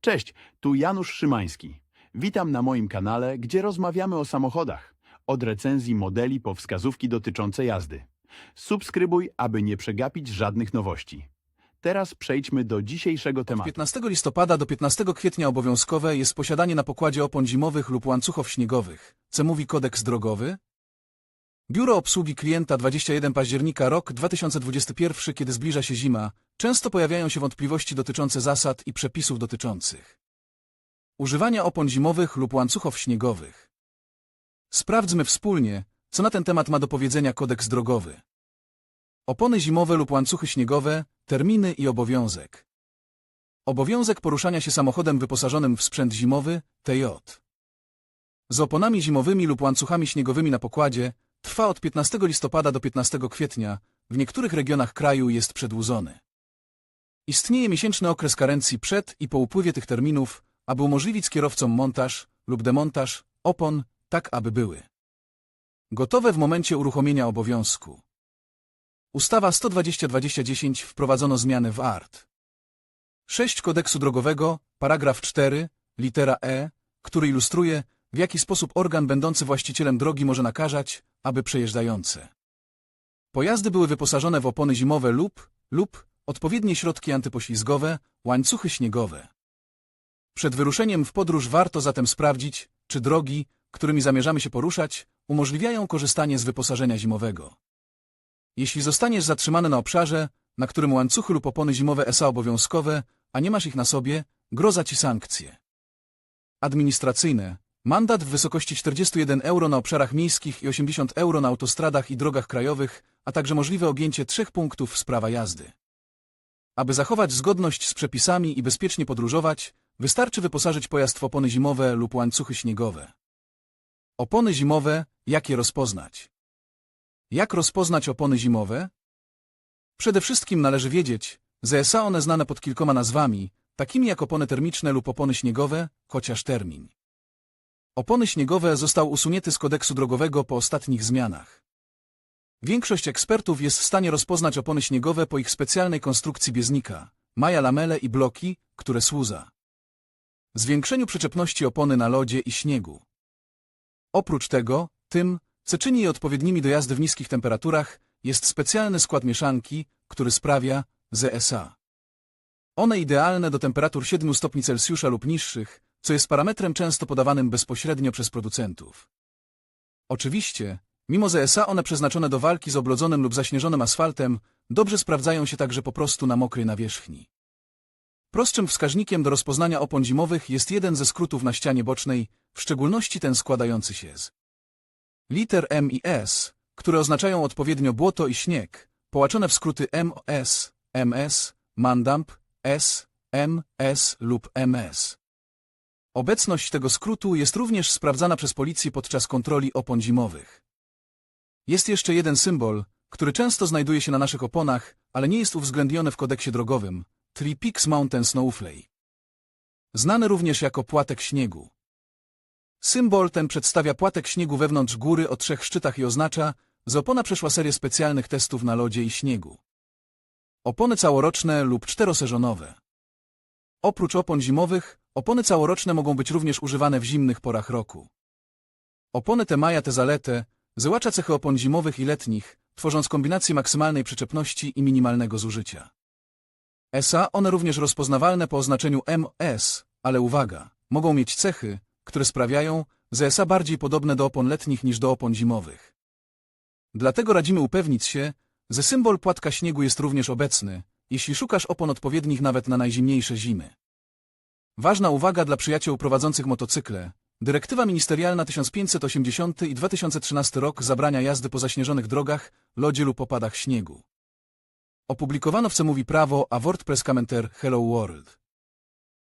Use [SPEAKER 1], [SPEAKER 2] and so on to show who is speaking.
[SPEAKER 1] Cześć, tu Janusz Szymański. Witam na moim kanale, gdzie rozmawiamy o samochodach. Od recenzji modeli po wskazówki dotyczące jazdy. Subskrybuj, aby nie przegapić żadnych nowości. Teraz przejdźmy do dzisiejszego
[SPEAKER 2] Od
[SPEAKER 1] tematu.
[SPEAKER 2] 15 listopada do 15 kwietnia obowiązkowe jest posiadanie na pokładzie opon zimowych lub łańcuchów śniegowych. Co mówi kodeks drogowy? Biuro Obsługi Klienta 21 października rok 2021 Kiedy zbliża się zima, często pojawiają się wątpliwości dotyczące zasad i przepisów dotyczących używania opon zimowych lub łańcuchów śniegowych. Sprawdźmy wspólnie, co na ten temat ma do powiedzenia kodeks drogowy. Opony zimowe lub łańcuchy śniegowe, terminy i obowiązek. Obowiązek poruszania się samochodem wyposażonym w sprzęt zimowy, TJ. Z oponami zimowymi lub łańcuchami śniegowymi na pokładzie trwa od 15 listopada do 15 kwietnia, w niektórych regionach kraju jest przedłużony. Istnieje miesięczny okres karencji przed i po upływie tych terminów, aby umożliwić kierowcom montaż lub demontaż opon, tak aby były gotowe w momencie uruchomienia obowiązku. Ustawa 120-2010 wprowadzono zmiany w art. 6 kodeksu drogowego, paragraf 4, litera E, który ilustruje, w jaki sposób organ będący właścicielem drogi może nakazać, aby przejeżdżające pojazdy były wyposażone w opony zimowe lub, lub odpowiednie środki antypoślizgowe, łańcuchy śniegowe. Przed wyruszeniem w podróż warto zatem sprawdzić, czy drogi, którymi zamierzamy się poruszać, umożliwiają korzystanie z wyposażenia zimowego. Jeśli zostaniesz zatrzymany na obszarze, na którym łańcuchy lub opony zimowe SA obowiązkowe, a nie masz ich na sobie, groza ci sankcje. Administracyjne. Mandat w wysokości 41 euro na obszarach miejskich i 80 euro na autostradach i drogach krajowych, a także możliwe objęcie trzech punktów z prawa jazdy. Aby zachować zgodność z przepisami i bezpiecznie podróżować, wystarczy wyposażyć pojazd w opony zimowe lub łańcuchy śniegowe. Opony zimowe, jak je rozpoznać? Jak rozpoznać opony zimowe? Przede wszystkim należy wiedzieć, że są one znane pod kilkoma nazwami, takimi jak opony termiczne lub opony śniegowe, chociaż termin. Opony śniegowe został usunięty z kodeksu drogowego po ostatnich zmianach. Większość ekspertów jest w stanie rozpoznać opony śniegowe po ich specjalnej konstrukcji bieżnika, maja lamele i bloki, które służa zwiększeniu przyczepności opony na lodzie i śniegu. Oprócz tego, tym, co czyni je odpowiednimi do jazdy w niskich temperaturach, jest specjalny skład mieszanki, który sprawia, że SA. One idealne do temperatur 7 stopni Celsjusza lub niższych, co jest parametrem często podawanym bezpośrednio przez producentów. Oczywiście, mimo że one przeznaczone do walki z oblodzonym lub zaśnieżonym asfaltem, dobrze sprawdzają się także po prostu na mokrej nawierzchni. Prostszym wskaźnikiem do rozpoznania opon zimowych jest jeden ze skrótów na ścianie bocznej, w szczególności ten składający się z liter M i S, które oznaczają odpowiednio błoto i śnieg, połaczone w skróty MOS, MS, Mandamp, S, MS lub MS. Obecność tego skrótu jest również sprawdzana przez policję podczas kontroli opon zimowych. Jest jeszcze jeden symbol, który często znajduje się na naszych oponach, ale nie jest uwzględniony w kodeksie drogowym, Three Peaks Mountain Snowflake. Znany również jako płatek śniegu. Symbol ten przedstawia płatek śniegu wewnątrz góry o trzech szczytach i oznacza, że opona przeszła serię specjalnych testów na lodzie i śniegu. Opony całoroczne lub czterosezonowe. Oprócz opon zimowych, opony całoroczne mogą być również używane w zimnych porach roku. Opony te mają tę zaletę, załacza cechy opon zimowych i letnich, tworząc kombinację maksymalnej przyczepności i minimalnego zużycia. SA one również rozpoznawalne po oznaczeniu MS, ale uwaga, mogą mieć cechy, które sprawiają, że SA bardziej podobne do opon letnich niż do opon zimowych. Dlatego radzimy upewnić się, że symbol płatka śniegu jest również obecny, jeśli szukasz opon odpowiednich nawet na najzimniejsze zimy. Ważna uwaga dla przyjaciół prowadzących motocykle. Dyrektywa ministerialna 1580 i 2013 rok zabrania jazdy po zaśnieżonych drogach, lodzie lub opadach śniegu. Opublikowano w Co mówi prawo, a WordPress Commenter Hello World.